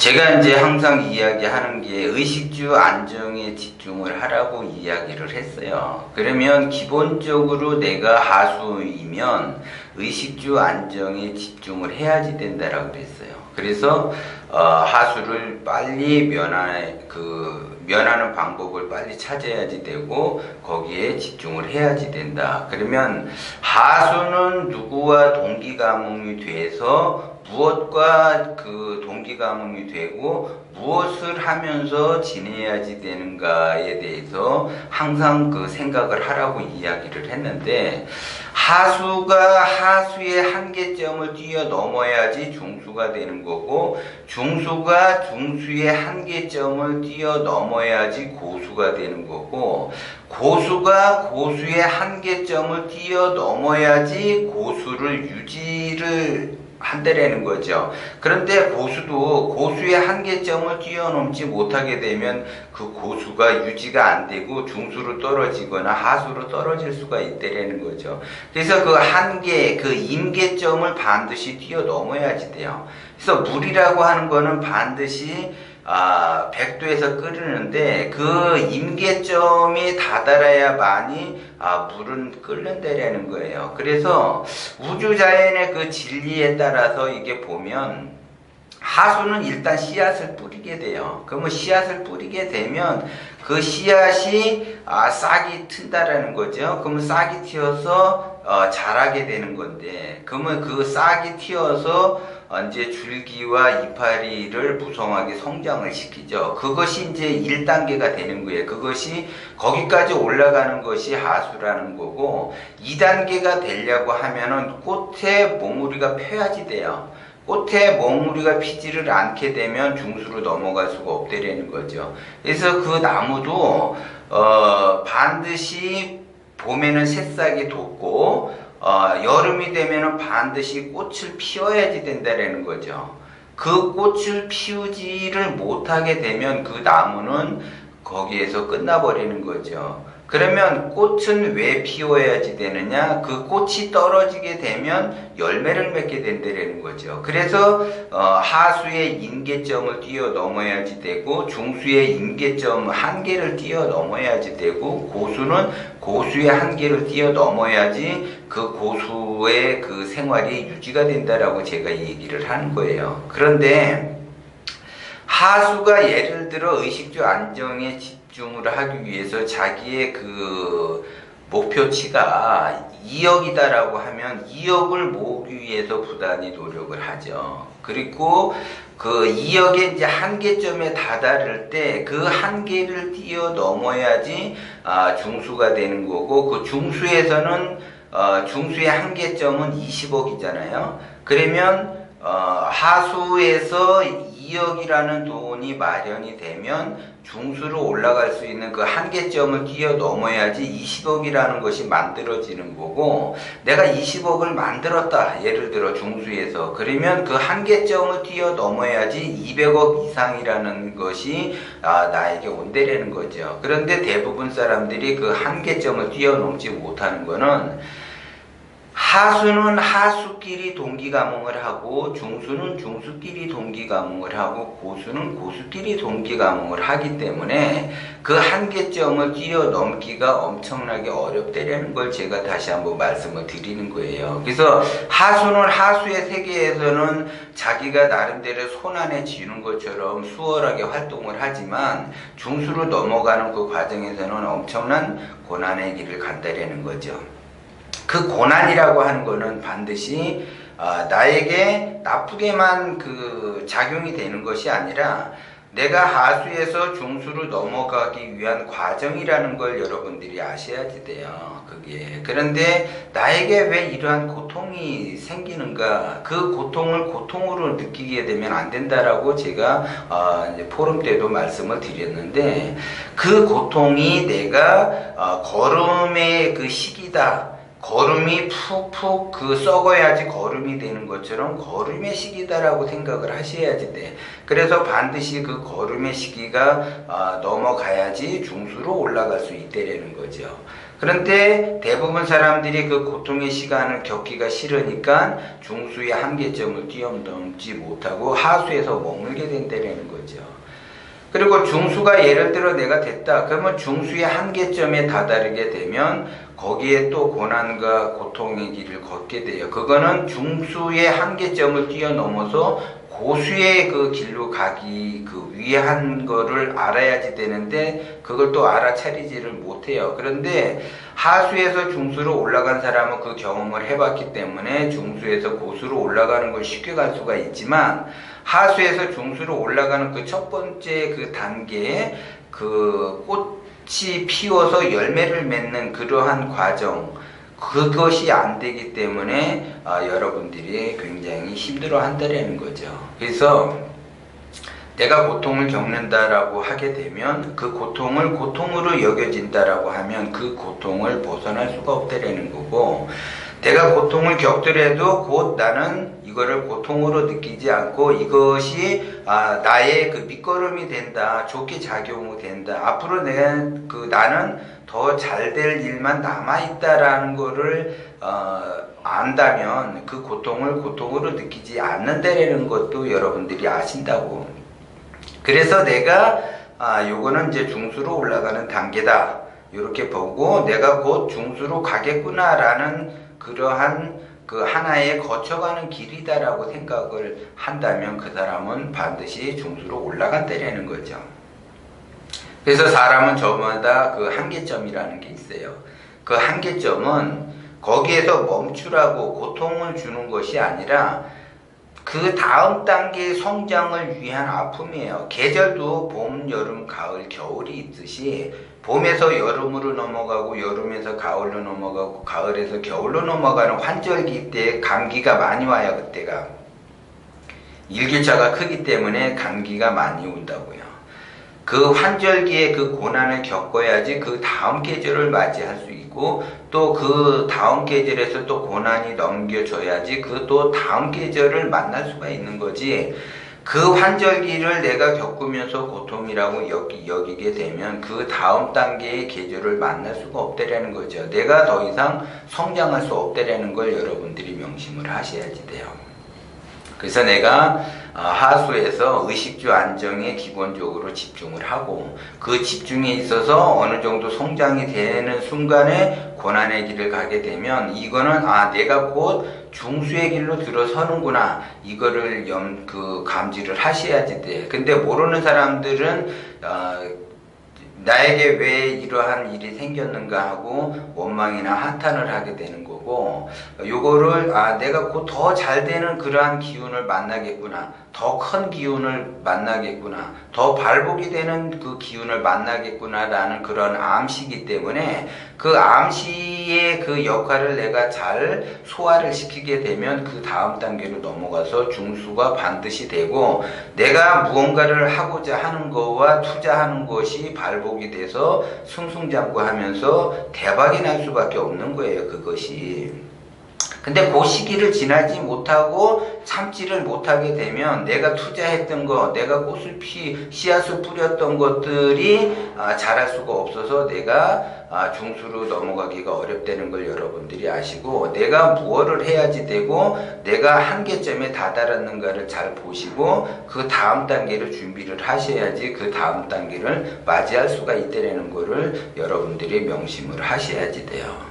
제가 이제 항상 이야기하는 게 의식주 안정에 집중을 하라고 이야기를 했어요. 그러면 기본적으로 내가 하수이면 의식주 안정에 집중을 해야지 된다라고 그랬어요. 그래서 어, 하수를 빨리 면하 그 면하는 방법을 빨리 찾아야지 되고 거기에 집중을 해야지 된다. 그러면 하수는 누구와 동기 감흥이 돼서 무엇과 그 동기감흥이 되고 무엇을 하면서 지내야지 되는가에 대해서 항상 그 생각을 하라고 이야기를 했는데 하수가 하수의 한계점을 뛰어넘어야지 중수가 되는 거고 중수가 중수의 한계점을 뛰어넘어야지 고수가 되는 거고 고수가 고수의 한계점을 뛰어넘어야지 고수를 유지를 한다라는 거죠. 그런데 고수도 고수의 한계점을 뛰어넘지 못하게 되면 그 고수가 유지가 안 되고 중수로 떨어지거나 하수로 떨어질 수가 있다라는 거죠. 그래서 그 한계, 그 임계점을 반드시 뛰어넘어야지 돼요. 그래서 물이라고 하는 거는 반드시 아, 100도에서 끓이는데 그 임계점이 다다라야만이 아, 물은 끓는다라는 거예요. 그래서 우주 자연의 그 진리에 따라서 이게 보면 하수는 일단 씨앗을 뿌리게 돼요. 그러면 씨앗을 뿌리게 되면 그 씨앗이 아, 싹이 튼다라는 거죠. 그러면 싹이 튀어서 어, 자라게 되는 건데, 그러면 그 싹이 튀어서 어, 이제 줄기와 이파리를 무성하게 성장을 시키죠. 그것이 이제 1단계가 되는 거예요. 그것이 거기까지 올라가는 것이 하수라는 거고, 2단계가 되려고 하면은 꽃에 몽우리가 펴야지 돼요. 꽃에 몽우리가 피지를 않게 되면 중수로 넘어갈 수가 없다라는 거죠. 그래서 그 나무도 어, 반드시 봄에는 새싹이 돋고 어, 여름이 되면은 반드시 꽃을 피워야지 된다라는 거죠. 그 꽃을 피우지를 못하게 되면 그 나무는 거기에서 끝나버리는 거죠. 그러면 꽃은 왜 피워야지 되느냐? 그 꽃이 떨어지게 되면 열매를 맺게 된다는 거죠. 그래서 어, 하수의 인계점을 뛰어넘어야지 되고 중수의 인계점 한계를 뛰어넘어야지 되고 고수는 고수의 한계를 뛰어넘어야지 그 고수의 그 생활이 유지가 된다라고 제가 얘기를 하는 거예요. 그런데 하수가 예를 들어 의식주 안정에 집중을 하기 위해서 자기의 그 목표치가 2억이다라고 하면 2억을 모으기 위해서 부단히 노력을 하죠. 그리고 그 2억의 이제 한계점에 다다를 때 그 한계를 뛰어넘어야지 아, 중수가 되는 거고 그 중수에서는 어, 중수의 한계점은 20억이잖아요. 그러면 어, 하수에서 2억이라는 돈이 마련이 되면 중수로 올라갈 수 있는 그 한계점을 뛰어넘어야지 20억이라는 것이 만들어지는 거고 내가 20억을 만들었다. 예를 들어 중수에서. 그러면 그 한계점을 뛰어넘어야지 200억 이상이라는 것이 아, 나에게 온다라는 거죠. 그런데 대부분 사람들이 그 한계점을 뛰어넘지 못하는 거는 하수는 하수끼리 동기감흥을 하고 중수는 중수끼리 동기감흥을 하고 고수는 고수끼리 동기감흥을 하기 때문에 그 한계점을 뛰어 넘기가 엄청나게 어렵다라는 걸 제가 다시 한번 말씀을 드리는 거예요. 그래서 하수는 하수의 세계에서는 자기가 나름대로 손안에 쥐는 것처럼 수월하게 활동을 하지만 중수로 넘어가는 그 과정에서는 엄청난 고난의 길을 간다라는 거죠. 그 고난이라고 하는 거는 반드시 어, 나에게 나쁘게만 그 작용이 되는 것이 아니라 내가 하수에서 중수로 넘어가기 위한 과정이라는 걸 여러분들이 아셔야지 돼요. 그게. 그런데 나에게 왜 이러한 고통이 생기는가? 그 고통을 고통으로 느끼게 되면 안 된다라고 제가 어, 포럼 때도 말씀을 드렸는데 그 고통이 내가 어, 걸음의 그 시기다. 걸음이 푹푹 그 썩어야지 걸음이 되는 것처럼 걸음의 시기다라고 생각을 하셔야지 돼. 그래서 반드시 그 걸음의 시기가 아, 넘어가야지 중수로 올라갈 수 있다라는 거죠. 그런데 대부분 사람들이 그 고통의 시간을 겪기가 싫으니까 중수의 한계점을 뛰어넘지 못하고 하수에서 머물게 된다는 거죠. 그리고 중수가 예를 들어 내가 됐다. 그러면 중수의 한계점에 다다르게 되면 거기에 또 고난과 고통의 길을 걷게 돼요. 그거는 중수의 한계점을 뛰어넘어서 고수의 그 길로 가기 그 위한 거를 알아야지 되는데 그걸 또 알아차리지를 못해요. 그런데 하수에서 중수로 올라간 사람은 그 경험을 해봤기 때문에 중수에서 고수로 올라가는 걸 쉽게 갈 수가 있지만 하수에서 중수로 올라가는 그 첫 번째 그 단계에 그 꽃 이 피워서 열매를 맺는 그러한 과정 그것이 안 되기 때문에 아, 여러분들이 굉장히 힘들어 한다라는 거죠. 그래서 내가 고통을 겪는다라고 하게 되면 그 고통을 고통으로 여겨진다라고 하면 그 고통을 벗어날 수가 없다라는 거고 내가 고통을 겪더라도 곧 나는 이거를 고통으로 느끼지 않고 이것이 아, 나의 그 밑거름이 된다 좋게 작용이 된다. 앞으로 내가 그 나는 더 잘 될 일만 남아 있다라는 거를 어, 안다면 그 고통을 고통으로 느끼지 않는다라는 것도 여러분들이 아신다고. 그래서 내가 아 요거는 이제 중수로 올라가는 단계다. 이렇게 보고 내가 곧 중수로 가겠구나라는 그러한 그 하나의 거쳐가는 길이다라고 생각을 한다면 그 사람은 반드시 중수로 올라간다라는 거죠. 그래서 사람은 저마다 그 한계점이라는 게 있어요. 그 한계점은 거기에서 멈추라고 고통을 주는 것이 아니라 그 다음 단계의 성장을 위한 아픔이에요. 계절도 봄, 여름, 가을, 겨울이 있듯이 봄에서 여름으로 넘어가고 여름에서 가을로 넘어가고 가을에서 겨울로 넘어가는 환절기 때 감기가 많이 와요. 그때가 일교차가 크기 때문에 감기가 많이 온다고요. 그 환절기에 그 고난을 겪어야지 그 다음 계절을 맞이할 수 있고 또 그 다음 계절에서 또 고난이 넘겨져야지 그 또 다음 계절을 만날 수가 있는 거지 그 환절기를 내가 겪으면서 고통이라고 여기, 여기게 되면 그 다음 단계의 계절을 만날 수가 없다라는 거죠. 내가 더 이상 성장할 수 없다라는 걸 여러분들이 명심을 하셔야지 돼요. 그래서 내가 어, 하수에서 의식주 안정에 기본적으로 집중을 하고 그 집중에 있어서 어느 정도 성장이 되는 순간에 고난의 길을 가게 되면 이거는 아 내가 곧 중수의 길로 들어서는구나 이거를 염 그 감지를 하셔야지 돼. 근데 모르는 사람들은 어, 나에게 왜 이러한 일이 생겼는가 하고 원망이나 한탄을 하게 되는 거고 요거를 아 내가 곧 더 잘 되는 그러한 기운을 만나겠구나 더 큰 기운을 만나겠구나 더 발복이 되는 그 기운을 만나겠구나라는 그런 암시기 때문에 그 암시의 그 역할을 내가 잘 소화를 시키게 되면 그 다음 단계로 넘어가서 중수가 반드시 되고 내가 무언가를 하고자 하는 거와 투자하는 것이 발복이 돼서 승승장구하면서 대박이 날 수밖에 없는 거예요 그것이 근데 그 시기를 지나지 못하고 참지를 못하게 되면 내가 투자했던 거, 내가 꽃을 피, 씨앗을 뿌렸던 것들이 아, 자랄 수가 없어서 내가 아, 중수로 넘어가기가 어렵다는 걸 여러분들이 아시고 내가 무엇을 해야지 되고 내가 한계점에 다다랐는가를 잘 보시고 그 다음 단계를 준비를 하셔야지 그 다음 단계를 맞이할 수가 있다는 거를 여러분들이 명심을 하셔야지 돼요.